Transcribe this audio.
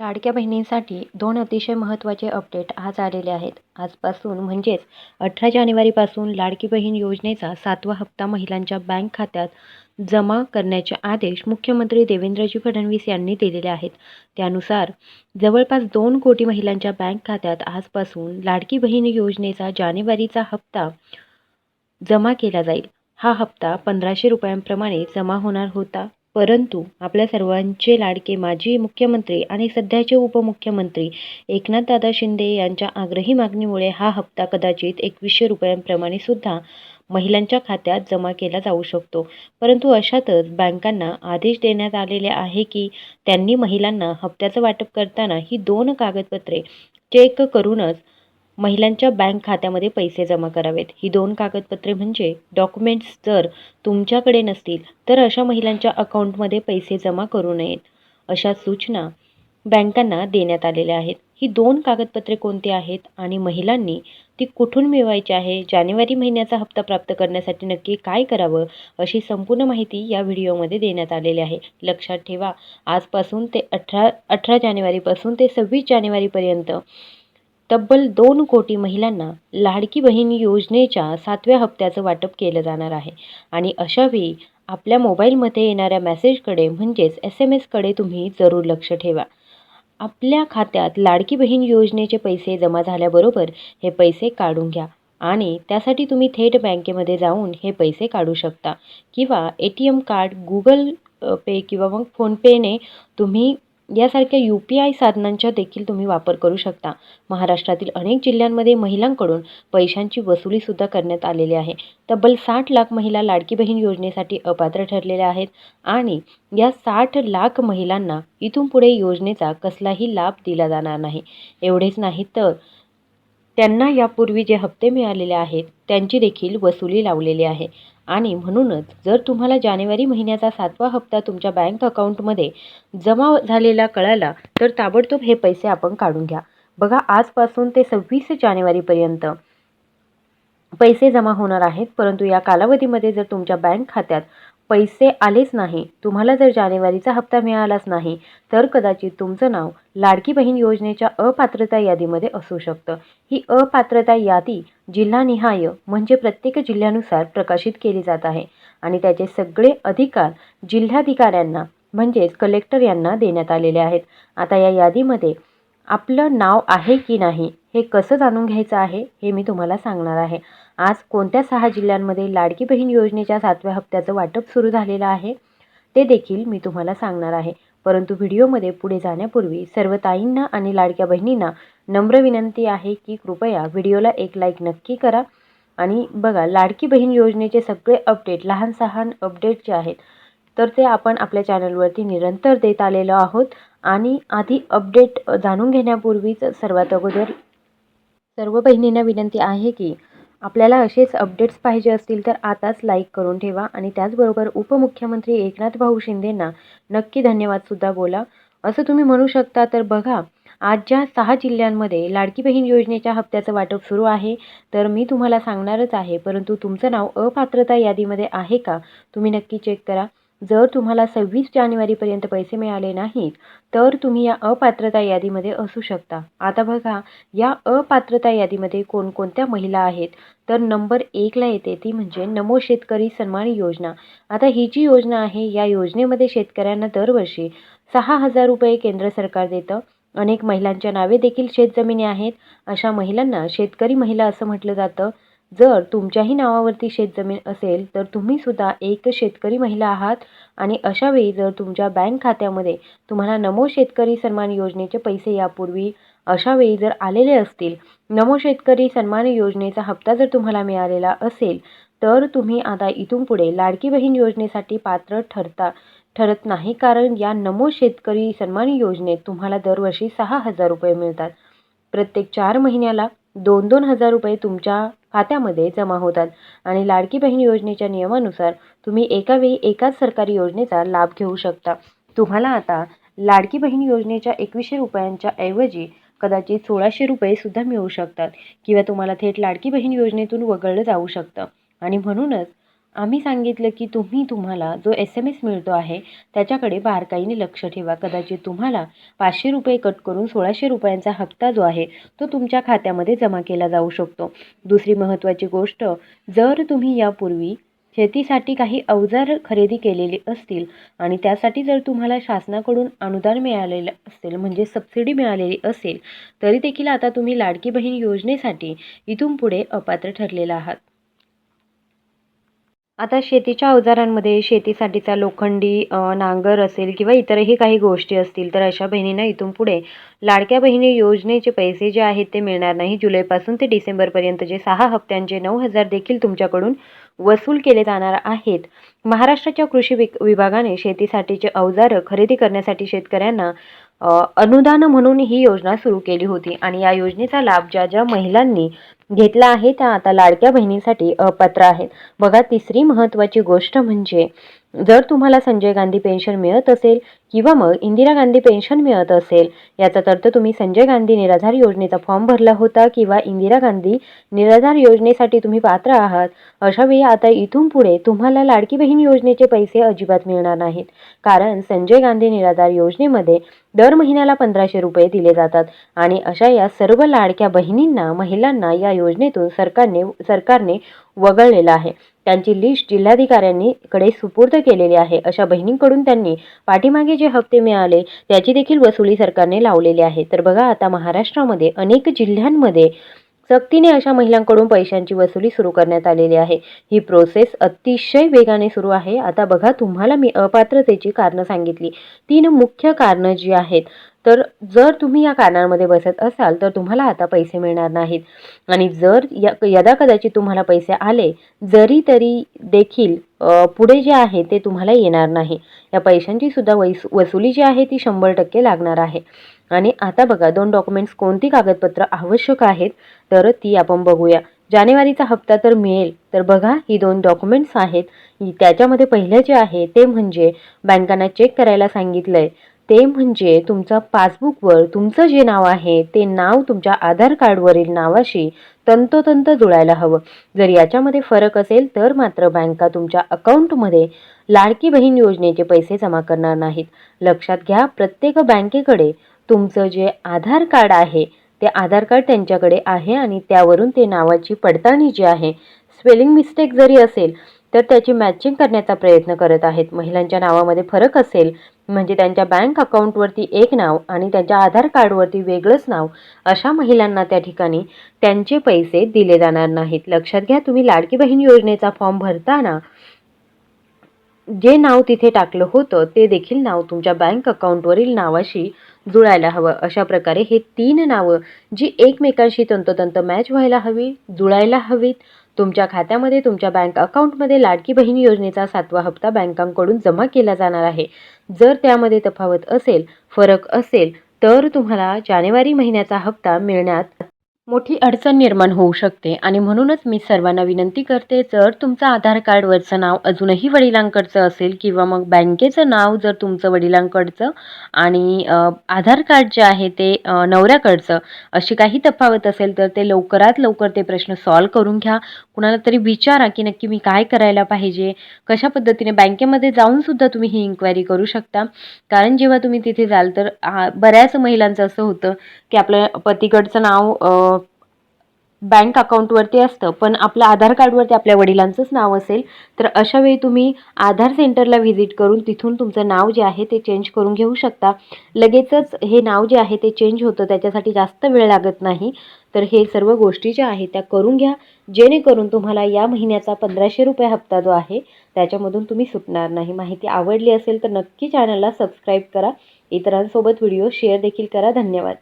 लाडक्या बहिणींसाठी दोन अतिशय महत्त्वाचे अपडेट आज आलेले आहेत. आजपासून म्हणजेच अठरा जानेवारीपासून लाडकी बहीण योजनेचा सातवा हप्ता महिलांच्या बँक खात्यात जमा करण्याचे आदेश मुख्यमंत्री देवेंद्रजी फडणवीस यांनी दिलेले आहेत. त्यानुसार जवळपास दोन कोटी महिलांच्या बँक खात्यात आजपासून लाडकी बहीण योजनेचा जानेवारीचा हप्ता जमा केला जाईल. हा हप्ता पंधराशे रुपयांप्रमाणे जमा होणार होता. परंतु आपल्या सर्वांचे लाडके माजी मुख्यमंत्री आणि सध्याचे उपमुख्यमंत्री एकनाथदादा शिंदे यांच्या आग्रही मागणीमुळे हा हप्ता कदाचित एकवीसशे रुपयांप्रमाणे सुद्धा महिलांच्या खात्यात जमा केला जाऊ शकतो. परंतु अशातच बँकांना आदेश देण्यात आलेले आहे की त्यांनी महिलांना हप्त्याचं वाटप करताना ही दोन कागदपत्रे चेक करूनच महिलांच्या बँक खात्यामध्ये पैसे जमा करावेत. ही दोन कागदपत्रे म्हणजे डॉक्युमेंट्स जर तुमच्याकडे नसतील तर अशा महिलांच्या अकाउंटमध्ये पैसे जमा करू नयेत अशा सूचना बँकांना देण्यात आलेल्या आहेत. ही दोन कागदपत्रे कोणती आहेत आणि महिलांनी ती कुठून मिळवायची आहे जानेवारी महिन्याचा हप्ता प्राप्त करण्यासाठी नक्की काय करावं अशी संपूर्ण माहिती या व्हिडिओमध्ये देण्यात आलेली आहे. लक्षात ठेवा आजपासून ते अठरा अठरा जानेवारीपासून ते सव्वीस जानेवारीपर्यंत तब्बल दोन कोटी महिलांना लाडकी बहीण योजनेच्या सातव्या हप्त्याचं वाटप केलं जाणार आहे. आणि अशावेळी आपल्या मोबाईलमध्ये येणाऱ्या मेसेजकडे म्हणजेच एस एम एसकडे तुम्ही जरूर लक्ष ठेवा. आपल्या खात्यात लाडकी बहीण योजनेचे पैसे जमा झाल्याबरोबर हे पैसे काढून घ्या आणि त्यासाठी तुम्ही थेट बँकेमध्ये जाऊन हे पैसे काढू शकता. किंवा A T M card Google Pay किंवा मग फोनपेने तुम्ही यासारख्या यू पी आय साधनांचा देखील तुम्ही वापर करू शकता. महाराष्ट्रातील अनेक जिल्ह्यांमध्ये महिलांकडून पैशांची वसुलीसुद्धा करण्यात आलेली आहे. तब्बल साठ लाख महिला लाडकी बहीण योजनेसाठी अपात्र ठरलेल्या आहेत आणि या साठ लाख महिलांना इथून पुढे योजनेचा कसलाही लाभ दिला जाणार नाही. एवढेच नाही तर त्यांना यापूर्वी जे हप्ते मिळालेले आहेत त्यांची देखील वसुली लावलेली आहे. आणि म्हणूनच जर तुम्हाला जानेवारी महिन्याचा सातवा हप्ता तुमच्या बँक अकाउंटमध्ये जमा झालेला कळाला तर ताबडतोब हे पैसे आपण काढून घ्या. बघा आजपासून ते सव्वीस जानेवारीपर्यंत पैसे जमा होणार आहेत परंतु या कालावधीमध्ये जर तुमच्या बँक खात्यात पैसे आलेच नाही. तुम्हाला जर जानेवारीचा हप्ता मिळालाच नाही तर कदाचित तुमचं नाव लाडकी बहीण योजनेच्या अपात्रता यादीमध्ये असू शकतं. ही अपात्रता यादी जिल्हानिहाय म्हणजे प्रत्येक जिल्ह्यानुसार प्रकाशित केली जात आहे आणि त्याचे सगळे अधिकार जिल्हाधिकाऱ्यांना म्हणजेच कलेक्टर यांना देण्यात आलेले आहेत. आता या यादीमध्ये आपलं नाव आहे की नाही हे कसं जाणून घ्यायचं आहे हे मी तुम्हाला सांगणार आहे. आज कोणत्या सहा जिल्ह्यांमध्ये लाडकी बहीण योजनेच्या सातव्या हप्त्याचं वाटप सुरू झालेलं आहे? ते देखील मी तुम्हाला सांगणार आहे. परंतु व्हिडिओमध्ये पुढे जाण्यापूर्वी सर्व ताईंना आणि लाडक्या बहिणींना नम्र विनंती आहे की कृपया व्हिडिओला एक लाईक नक्की करा. आणि बघा लाडकी बहीण योजनेचे सगळे अपडेट लहान सहान अपडेट जे आहेत तर ते आपण आपल्या चॅनलवरती निरंतर देत आलेलो आहोत. आणि आधी अपडेट जाणून घेण्यापूर्वीच सर्वात अगोदर सर्व बहिणींना विनंती आहे की आपल्याला असेच अपडेट्स पाहिजे असतील तर आताच लाईक करून ठेवा आणि त्याचबरोबर उपमुख्यमंत्री एकनाथ भाऊ शिंदेंना नक्की धन्यवादसुद्धा बोला. असं तुम्ही म्हणू शकता तर बघा आज ज्या सहा जिल्ह्यांमध्ये लाडकी बहीण योजनेच्या हप्त्याचं वाटप सुरू आहे तर मी तुम्हाला सांगणारच आहे परंतु तुमचं नाव अपात्रता यादीमध्ये आहे का? तुम्ही नक्की चेक करा. जर तुम्हाला सव्वीस जानेवारीपर्यंत पैसे मिळाले नाहीत तर तुम्ही या अपात्रता यादीमध्ये असू शकता. आता बघा या अपात्रता यादीमध्ये कोणकोणत्या महिला आहेत? तर नंबर एकला येते ती म्हणजे नमो शेतकरी सन्मान योजना. आता ही जी योजना आहे या योजनेमध्ये शेतकऱ्यांना दरवर्षी सहा हजार रुपये केंद्र सरकार देतं. अनेक महिलांच्या नावे देखील शेतजमिनी आहेत. अशा महिलांना शेतकरी महिला असं म्हटलं जातं. जर तुमच्याही नावावरती शेतजमीन असेल तर तुम्ही सुद्धा एक शेतकरी महिला आहात आणि अशा वेळी जर तुमच्या बँक खात्यामध्ये तुम्हाला नमो शेतकरी सन्मान योजनेचे पैसे यापूर्वी अशा वेळी जर आलेले असतील नमो शेतकरी सन्मान योजनेचा हप्ता जर तुम्हाला मिळालेला असेल तर तुम्ही आता इथून पुढे लाडकी बहीण योजनेसाठी पात्र ठरता ठरत नाही कारण या नमो शेतकरी सन्मान योजनेत तुम्हाला दरवर्षी सहा हजार रुपये मिळतात. प्रत्येक चार महिन्याला दोन दोन हजार रुपये तुमच्या खात्यामध्ये जमा होतात. आणि लाडकी बहीण योजनेच्या नियमानुसार तुम्ही एकावेळी एकाच सरकारी योजनेचा लाभ घेऊ शकता. तुम्हाला आता लाडकी बहीण योजनेच्या एकवीसशे रुपयांच्या ऐवजी कदाचित सोळाशे रुपयेसुद्धा मिळू शकतात. किंवा तुम्हाला थेट लाडकी बहीण योजनेतून वगळलं जाऊ शकतं. आणि म्हणूनच आम्ही सांगितलं की तुम्ही तुम्हाला जो एस एम एस मिळतो आहे त्याच्याकडे बारकाईने लक्ष ठेवा. कदाचित तुम्हाला पाचशे रुपये कट करून सोळाशे रुपयांचा हप्ता जो आहे तो तुमच्या खात्यामध्ये जमा केला जाऊ शकतो. दुसरी महत्त्वाची गोष्ट जर तुम्ही यापूर्वी शेतीसाठी काही अवजार खरेदी केलेली असतील आणि त्यासाठी जर तुम्हाला शासनाकडून अनुदान मिळालेलं असेल म्हणजे सबसिडी मिळालेली असेल तरी देखील आता तुम्ही लाडकी बहीण योजनेसाठी इथून पुढे अपात्र ठरलेला आहात. आता शेतीच्या अवजारांमध्ये शेतीसाठीचा लोखंडी नांगर असेल किंवा इतरही काही गोष्टी असतील तर अशा बहिणींना इथून पुढे लाडक्या बहिणी योजनेचे पैसे जे आहेत ते मिळणार नाही. जुलैपासून ते डिसेंबरपर्यंतचे सहा हप्त्यांचे नऊ हजार देखील तुमच्याकडून वसूल केले जाणार आहेत. महाराष्ट्राच्या कृषी विक विभागाने शेतीसाठीचे अवजारं खरेदी करण्यासाठी शेतकऱ्यांना अनुदान म्हणून ही योजना सुरू केली होती आणि या योजनेचा लाभ ज्या ज्या महिलांनी घेतला आहे त्या आता लाडक्या बहिणीसाठी अपात्र आहेत. बघा तिसरी महत्त्वाची गोष्ट म्हणजे जर तुम्हाला संजय गांधी पेन्शन मिळत असेल किंवा मग इंदिरा गांधी पेन्शन मिळत असेल याचा अर्थ तुम्ही संजय गांधी निराधार योजनेचा फॉर्म भरला होता किंवा इंदिरा गांधी निराधार योजनेसाठी तुम्ही पात्र आहात अशावेळी आता इथून पुढे तुम्हाला लाडकी बहीण योजनेचे पैसे अजिबात मिळणार नाहीत. कारण संजय गांधी निराधार योजनेमध्ये दर महिन्याला पंधराशे रुपये दिले जातात आणि अशा या सर्व लाडक्या बहिणींना महिलांना या योजनेतून सरकारने सरकारने वगळलेलं आहे. त्यांची लिस्ट जिल्हाधिकाऱ्यांनी कडे सुपूर्द केलेली आहे. अशा बहिणींकडून त्यांनी पाठीमागे जे हप्ते मिळाले त्याची देखील वसुली सरकारने लावलेली आहे. तर बघा आता महाराष्ट्रामध्ये अनेक जिल्ह्यांमध्ये सक्तीने अशा महिलांकडून पैशांची वसुली सुरू करण्यात आलेली आहे. ही प्रोसेस अतिशय वेगाने सुरू आहे. आता बघा तुम्हाला मी अपात्रतेची कारणं सांगितली. तीन मुख्य कारणं जी आहेत. तर जर तुम्ही या कारणांमध्ये बसत असाल तर तुम्हाला आता पैसे मिळणार नाहीत. आणि जर या यदा कदाचित तुम्हाला पैसे आले जरी तरी देखील पुढे जे आहे ते तुम्हाला येणार नाही. या पैशांची सुद्धा वैस वसुली जी आहे ती शंभर टक्के लागणार आहे. आणि आता बघा दोन डॉक्युमेंट्स कोणती कागदपत्र आवश्यक आहेत तर ती आपण बघूया. जानेवारीचा हप्ता तर मिळेल तर बघा ही दोन डॉक्युमेंट्स आहेत. त्याच्यामध्ये पहिलं जे आहे ते म्हणजे बँकांना चेक करायला सांगितलं आहे ते म्हणजे तुमचा पासबुकवर तुमचं जे नाव आहे ते नाव तुमच्या आधार कार्डवरील नावाशी तंतोतंत जुळायला हवं. जर याच्यामध्ये फरक असेल तर मात्र बँका तुमच्या अकाउंटमध्ये लाडकी बहीण योजनेचे पैसे जमा करणार नाहीत. लक्षात घ्या प्रत्येक बँकेकडे तुमचं जे आधार कार्ड आहे ते आधार कार्ड त्यांच्याकडे आहे आणि त्यावरून ते नावाची पडताळणी जी आहे स्पेलिंग मिस्टेक जरी असेल तर त्याची मॅचिंग करण्याचा प्रयत्न करत आहेत. महिलांच्या नावामध्ये फरक असेल म्हणजे त्यांच्या बँक अकाउंटवरती एक नाव आणि त्यांच्या आधार कार्डवरती वेगळंच नाव अशा महिलांना त्या ठिकाणी त्यांचे पैसे दिले जाणार नाहीत. लक्षात घ्या तुम्ही लाडकी बहीण योजनेचा फॉर्म भरताना जे नाव तिथे टाकलं होतं ते देखील नाव तुमच्या बँक अकाउंटवरील नावाशी जुळायला हवं. अशा प्रकारे हे तीन नावं जी एकमेकांशी तंतोतंत मॅच व्हायला हवी जुळायला हवीत तुमच्या खात्यामध्ये तुमच्या बँक अकाउंटमध्ये लाडकी बहीण योजनेचा सातवा हप्ता बँकांकडून जमा केला जाणार आहे. जर त्यामध्ये तफावत असेल फरक असेल तर तुम्हाला जानेवारी महिन्याचा हप्ता मिळण्यात मोठी अडचण निर्माण होऊ शकते. आणि म्हणूनच मी सर्वांना विनंती करते जर तुमचं आधार कार्डवरचं नाव अजूनही वडिलांकडचं असेल किंवा मग बँकेचं नाव जर तुमचं वडिलांकडचं आणि आधार कार्ड जे आहे ते नवऱ्याकडचं अशी काही तफावत असेल तर ते लवकरात लवकर ते प्रश्न सॉल्व करून घ्या. कुणाला तरी विचारा की नक्की मी काय करायला पाहिजे. कशा पद्धतीने बँकेमध्ये जाऊन सुद्धा तुम्ही ही इन्क्वायरी करू शकता. कारण जेव्हा तुम्ही तिथे जाल तर बऱ्याच महिलांचं असं होतं की आपल्या पतीकडचं नाव बँक अकाउंटवरती असतं पण आपलं आधार कार्डवरती आपल्या वडिलांचंच नाव असेल तर अशा वेळी तुम्ही आधार सेंटरला व्हिजिट करून तिथून तुमचं नाव जे आहे ते चेंज करून घेऊ शकता. लगेचच हे नाव जे आहे ते चेंज होतं त्याच्यासाठी जास्त वेळ लागत नाही. तर हे सर्व गोष्टी ज्या आहेत त्या करून घ्या जेणेकरून तुम्हाला या महिन्याचा पंधराशे रुपये हप्ता जो आहे त्याच्यामधून तुम्ही सुटणार नाही. माहिती आवडली असेल तर नक्की चॅनलला सबस्क्राईब करा. इतरांसोबत व्हिडिओ शेअर देखील करा. धन्यवाद.